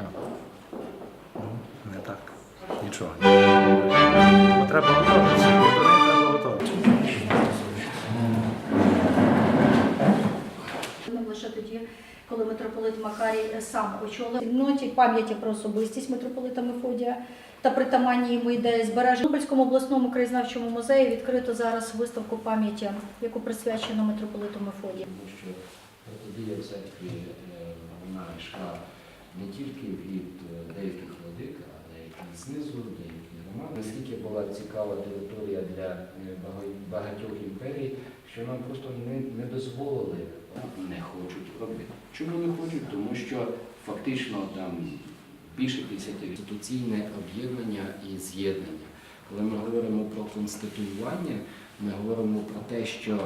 А. Ну, не так. Нічого. Бо треба готуватися. До неї треба готуватися. Ми лише тоді, коли митрополит Макарій сам очолив ноті пам'яті про особистість митрополита Мефодія та притаманні йому ідеї збереження. В Нобельському обласному краєзнавчому музеї відкрито зараз виставку пам'яті, яку присвячено митрополиту Мефодію. Тому що протидія церкві е, вона йшла не тільки від е, деяких владик, але й знизу, деякі громади. Наскільки була цікава територія для е, багатьох імперій, що нам просто не, не дозволили, не хочуть робити. Чому не хочуть? Тому що фактично там більше 50 інституційне об'єднання і з'єднання. Коли ми говоримо про конституювання, ми говоримо про те, що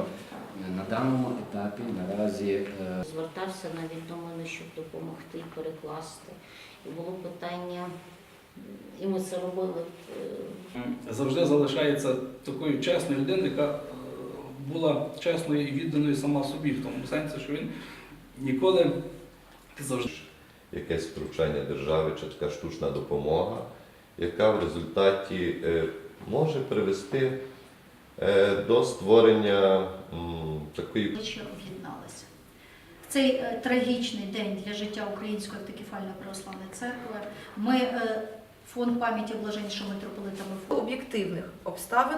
на даному етапі наразі е, Звертався навіть до мене, щоб допомогти перекласти. І було питання, і ми це робили. е, завжди залишається такою чесною людиною, яка е, була чесною і відданою сама собі, в тому сенсі, що він ніколи завжди. якесь втручання держави чи така штучна допомога, яка в результаті е, може привести е, до створення такої об'єдналися. В цей е, трагічний день для життя Української автокефальної православної церкви ми фонд пам'яті блаженнішого митрополита Мефодія об'єктивних обставин.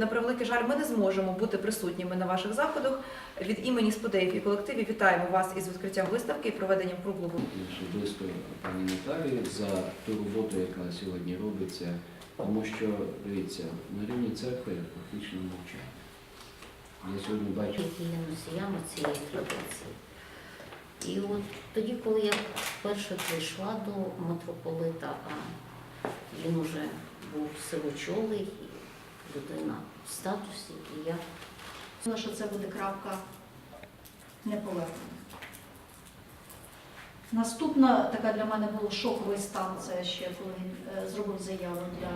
На превеликий жаль, ми не зможемо бути присутніми на ваших заходах. Від імені сподеїв і колективів вітаємо вас із відкриттям виставки і проведенням круглого особисто пані Наталії за ту роботу, яка сьогодні робиться. Тому що, дивіться, на рівні церкви фактично мовчать. Я сьогодні бачу. які є носіями цієї традиції. І от тоді, коли я вперше прийшла до митрополита, а він уже був сивочолий, людина в статусі, і я Думаю, що це буде крапка неповернення. Наступна така для мене був шоковий стан, це ще коли він е, зробив заяву для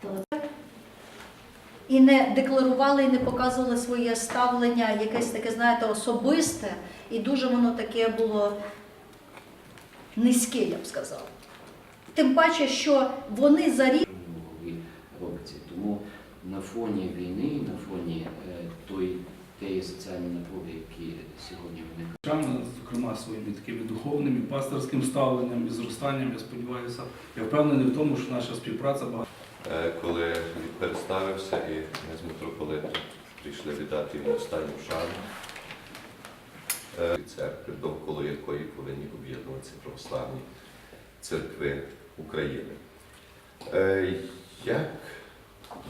телецентру. І не декларували, і не показували своє ставлення, якесь таке, знаєте, особисте, і дуже воно таке було низьке, я б сказала. Тим паче, що вони за рік. Тому на фоні війни, на фоні е, той, тієї соціальної напруги, які сьогодні виникають, зокрема, своїми такими духовними, пасторським ставленням і зростанням, я сподіваюся, я впевнений в тому, що наша співпраця багато. Е, коли він представився і ми з митрополитом прийшли віддати йому останню шану е, церкви, довкола якої повинні об'єднуватися православні церкви України. Як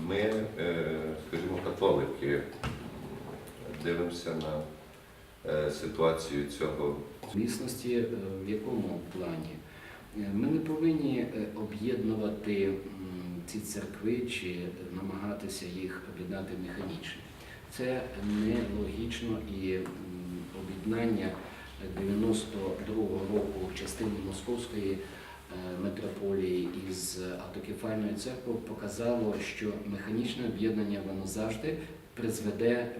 ми, е, скажімо, католики, дивимося на е, ситуацію цього Звісності е, в якому плані? Ми не повинні об'єднувати ці церкви чи намагатися їх об'єднати механічно. Це нелогічно і об'єднання 92-го року частини Московської митрополії із автокефальною церквою показало, що механічне об'єднання воно завжди призведе е,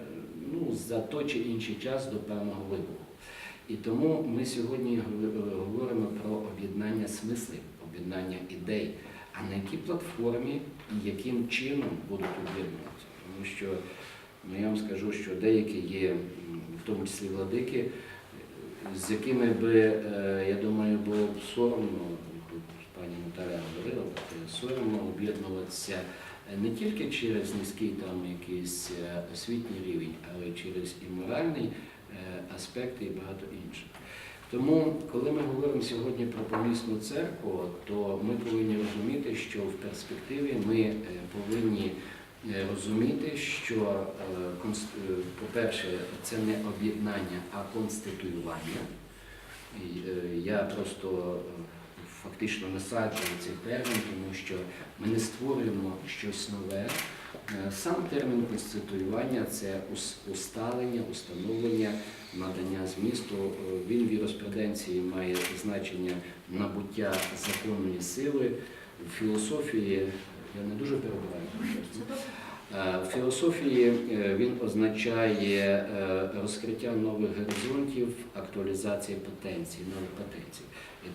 ну, за той чи інший час до певного вибуху. І тому ми сьогодні говоримо про об'єднання смислів, об'єднання ідей, а на якій платформі і яким чином будуть об'єднуватися. Тому що ну, я вам скажу, що деякі є, в тому числі владики, е, з якими би, е, я думаю, було б соромно, пані Наталя говорила, е, об'єднуватися не тільки через низький там якийсь е, освітній рівень, але й через і моральний е, аспекти і багато інших. Тому, коли ми говоримо сьогодні про помісну церкву, то ми повинні розуміти, що в перспективі ми е, повинні розуміти, що, по-перше, це не об'єднання, а конституювання. Я просто фактично насаджую цей термін, тому що ми не створюємо щось нове. Е, Сам термін конституювання це усталення, установлення, надання змісту. Е, Він в юриспруденції має значення набуття законної сили. В філософії я не дуже перебуваю. Е, В філософії він означає розкриття нових горизонтів, актуалізація потенцій, нових потенцій. І